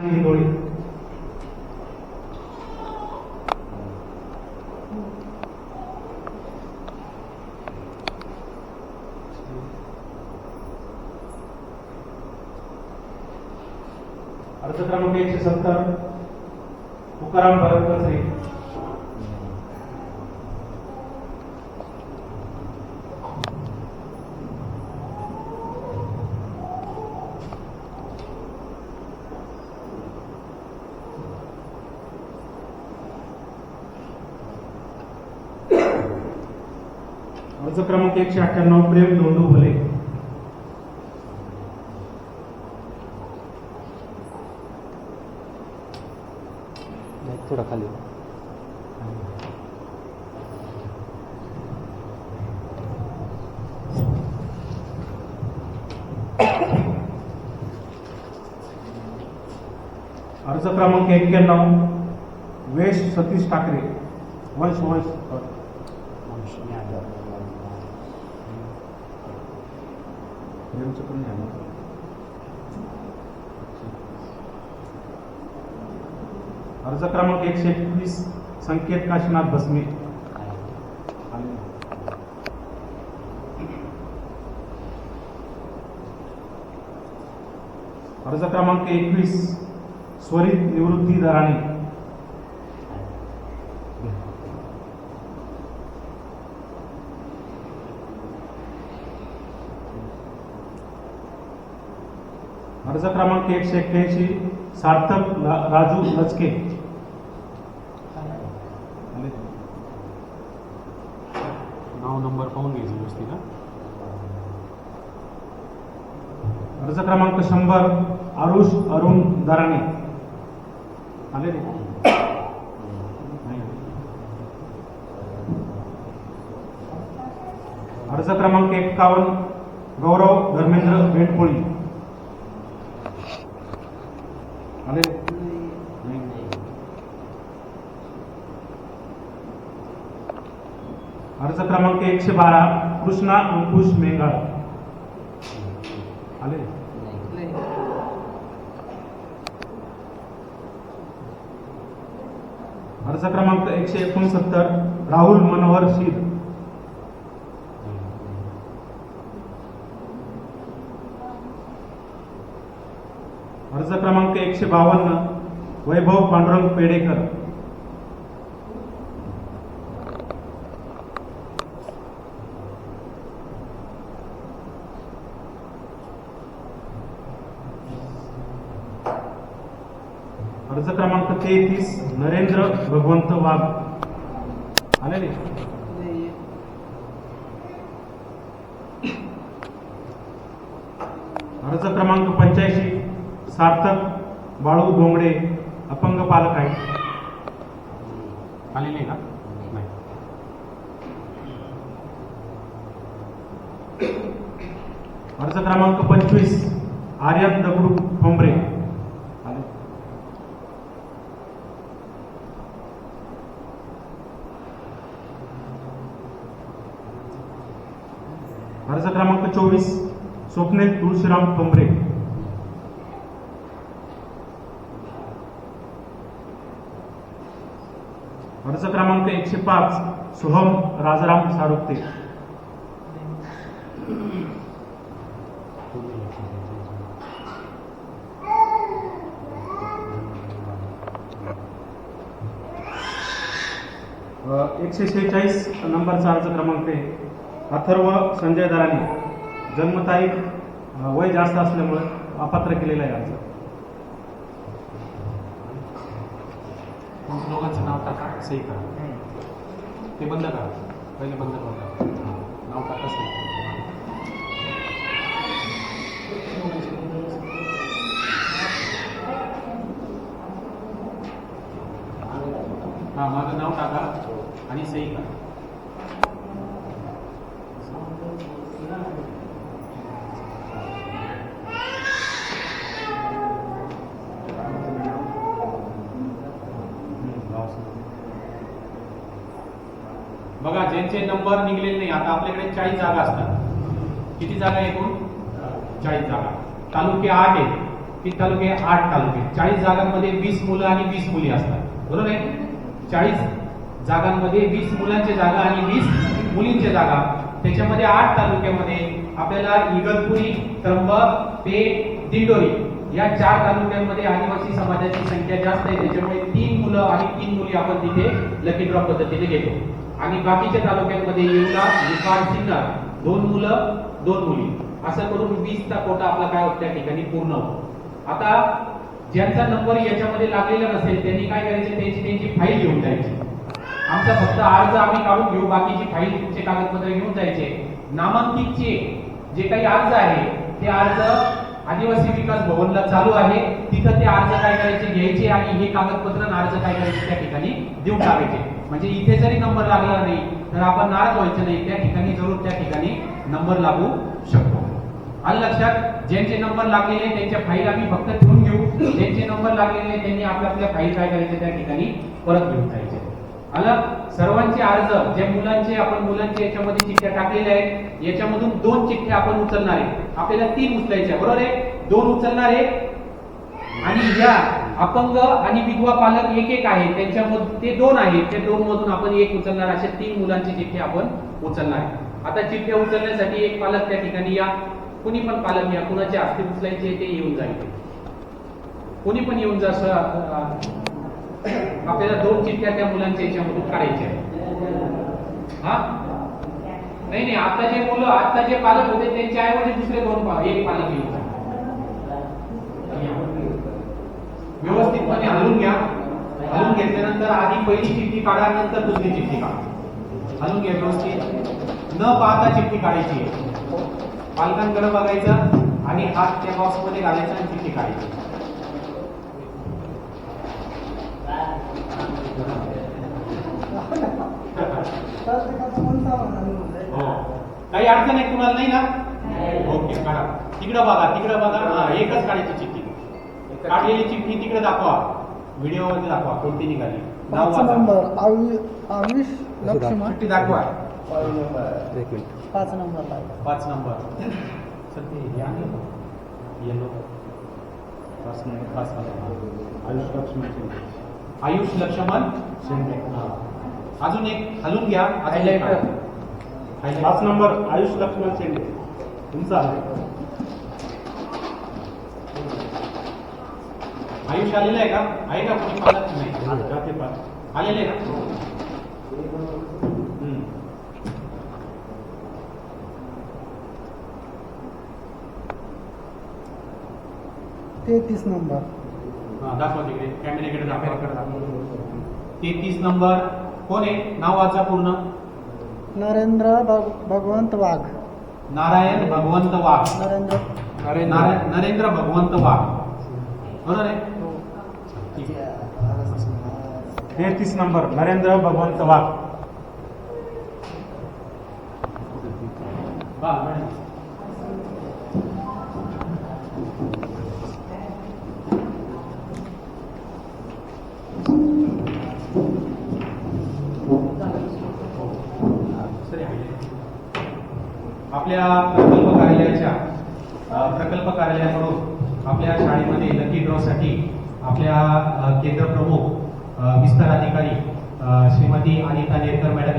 हिंगोली अर्ज क्रमांक एकशे सत्तर तुकाराम भरत अर्ज क्रमांक एकशे अठ्ठ्याण्णव प्रेम धोंडू भले. थोडा खाली. अर्ज क्रमांक एक्क्याण्णव वेश सतीश ठाकरे. वंश वंश. प्रेमचं पण नाही अर्ज क्रमांक एकशे एकवीस संकेत काशीनाथ भस्मे. अर्ज क्रमांक एकवीस स्वरित निवृत्ती दराणे अर्ज क्रमांक एकशे एक्क्याऐंशी सार्थक राजू लचके. नाव नंबर पाहून घ्यायचं व्यवस्थित अर्ज क्रमांक शंभर आरुष अरुण दराणे आले रे. अर्ज क्रमांक एक्कावन्न गौरव धर्मेंद्र भेटपोळी आले. अर्ज क्रमांक एकशे बारा कृष्णा अंकुश मेघाळ. आले? अर्ज क्रमांक एकशे एकोणसत्तर राहुल मनोहर शीर अर्ज क्रमांक एकशे बावन्न. वैभव पांडुरंग पेडेकर. अर्ज क्रमांक तेहतीस नरेंद्र भगवंत वाघ. आले अर्ज क्रमांक पंच्याऐंशी सार्थक. बाळू डोंगडे अपंग पालक आहे आलेले आहे का? नाही. अर्ज क्रमांक पंचवीस आर्यन दगडू ठोंबरे अर्ज क्रमांक चोवीस स्वप्नेल तुळशीराम ठोंबरे अर्ज क्रमांक एकशे पाच सोहम राजाराम सारुत्ते एकशे शेहेचाळीस नंबरचा अर्ज क्रमांक आहे. अथर्व संजय दराने. जन्मतारीख वय जास्त असल्यामुळे अपात्र केलेला आहे अर्ज. तुमच्या दोघांचं नाव टाका सही करा. ते बंद करा. पहिले बंद टाका. नाव टाका सही करा. हां माझं नाव टाका आणि सही करा. बघा ज्यांचे नंबर निघलेले नाही आता आपल्याकडे चाळीस जागा असतात. किती जागा एकूण? चाळीस जागा. तालुके आठ आहेत. ती तालुके आठ तालुके. चाळीस जागांमध्ये वीस मुलं आणि वीस मुली असतात. बरोबर आहे? चाळीस जागांमध्ये वीस मुलांच्या जागा आणि वीस मुलींच्या जागा. त्याच्यामध्ये आठ तालुक्यामध्ये आपल्याला इगलपुरी त्र्यंबक पेठ दिंडोरी या चार तालुक्यांमध्ये आदिवासी समाजाची संख्या जास्त आहे त्याच्यामुळे तीन मुलं आणि तीन मुली आपण तिथे लकी ड्रॉ पद्धतीने घेतो. आणि बाकीच्या तालुक्यांमध्ये येऊला निकाल सिन्नर दोन मुलं दोन मुली. असं करून वीसचा कोटा आपला काय होतो त्या ठिकाणी पूर्ण होतो. आता ज्यांचा नंबर याच्यामध्ये लागलेला नसेल त्यांनी काय करायचे त्यांची त्यांची फाईल घेऊन जायची. आमचा फक्त अर्ज आम्ही काढून घेऊ बाकीची फाईल तुमचे कागदपत्र घेऊन जायचे. नामांकितचे जे काही अर्ज आहे ते अर्ज आदिवासी विकास भवनला चालू आहे. तिथं ते अर्ज काय करायचे घ्यायचे आणि हे कागदपत्र अर्ज काय करायचे त्या ठिकाणी देऊन टाकायचे. म्हणजे इथे जरी नंबर लागला नाही तर आपण नाराज व्हायचं नाही. त्या ठिकाणी जरूर त्या ठिकाणी नंबर लागू शकतो. आलं लक्षात? ज्यांचे नंबर लागलेले त्यांच्या फाईल आम्ही फक्त ठेवून घेऊ. ज्यांचे नंबर लागलेले त्यांनी आपल्या आपल्या फाईल काय करायचे त्या ठिकाणी परत घेऊन जायचे. आलं सर्वांचे अर्ज ज्या मुलांचे आपण मुलांचे याच्यामध्ये चिठ्ठ्या टाकलेल्या आहेत याच्यामधून दोन चिठ्ठ्या आपण उचलणार आहे आपल्याला तीन उचलायच्या बरोबर आहे? दोन उचलणार आहे आणि या अपंग आणि विधवा पालक एक एक आहे त्यांच्यामध्ये ते दोन आहेत. त्या दोन मधून आपण एक उचलणार अशा तीन मुलांची चिठ्ठी आपण उचलणार आहे आता चिठ्ठ्या उचलण्यासाठी एक पालक त्या ठिकाणी या कुणी पण पालक या कुणाचे हस्ते उचलायचे ते येऊन जाईल. कुणी पण येऊन जा सर आपल्याला दोन चिठ्ठ्या त्या मुलांच्या याच्यामधून काढायच्या हा? नाही नाही आता जे मुलं आता जे पालक होते त्यांच्या ऐवजी दुसरे दोन एक पालक येऊ व्यवस्थितपणे हलवून घ्या. हलवून घेतल्यानंतर आधी पहिली चिठ्ठी काढा नंतर दुसरी चिठ्ठी काढा. हलवून घ्या व्यवस्थित. न पाहता चिठ्ठी काढायची पालकांकडे बघायचं आणि हात त्या बॉक्समध्ये घालायचा आणि चिठ्ठी काढायची. हो. काही अडचण आहे तुम्हाला नाही ना? ओके काढा. तिकडं बघा तिकडं बघा. हा एकच काढायची चिठ्ठी. काढलेली चिठ्ठी तिकडे दाखवा. व्हिडिओमध्ये दाखवा कोणती निघाली? नाव पाच वाचा. नंबर आयु- आयुष लक्ष्मण. चिठ्ठी दाखवा. पाच नंबर पाच नंबर. सर ते हे? येलो पाच नंबर पाच नंबर. आयुष लक्ष्मण. आयुष लक्ष्मण. शिंदे. हा. अजून एक हलून घ्या. Highlighter. पाच नंबर आयुष लक्ष्मण शिंदे तुमचा आयुष आलेला आहे का? आहे का कोणी पालक? नाही. आलेले आहे ना हम्म. तेहतीस नंबर. हा, दाखवा तिकडे. कॅमेऱ्याकडे दाखवा. तेहतीस नंबर. कोण आहे? नाव वाचा पूर्ण. नरेंद्र भग- भगवंत वाघ. नारायण भगवंत वाघ. नरेंद्र. नारायण नरेंद्र भगवंत वाघ. बरोबर आहे. तेहतीस नंबर नरेंद्र भगवंत वाघ वा, मॅडम. सर, हे आहे. आपल्या प्रकल्प कार्यालयाच्या प्रकल्प कार्यालयाकडून आपल्या शाळेमध्ये लकी ड्रॉ साठी आपल्या केंद्र प्रमुख विस्तार अधिकारी श्रीमती अनिता नेरकर मॅडम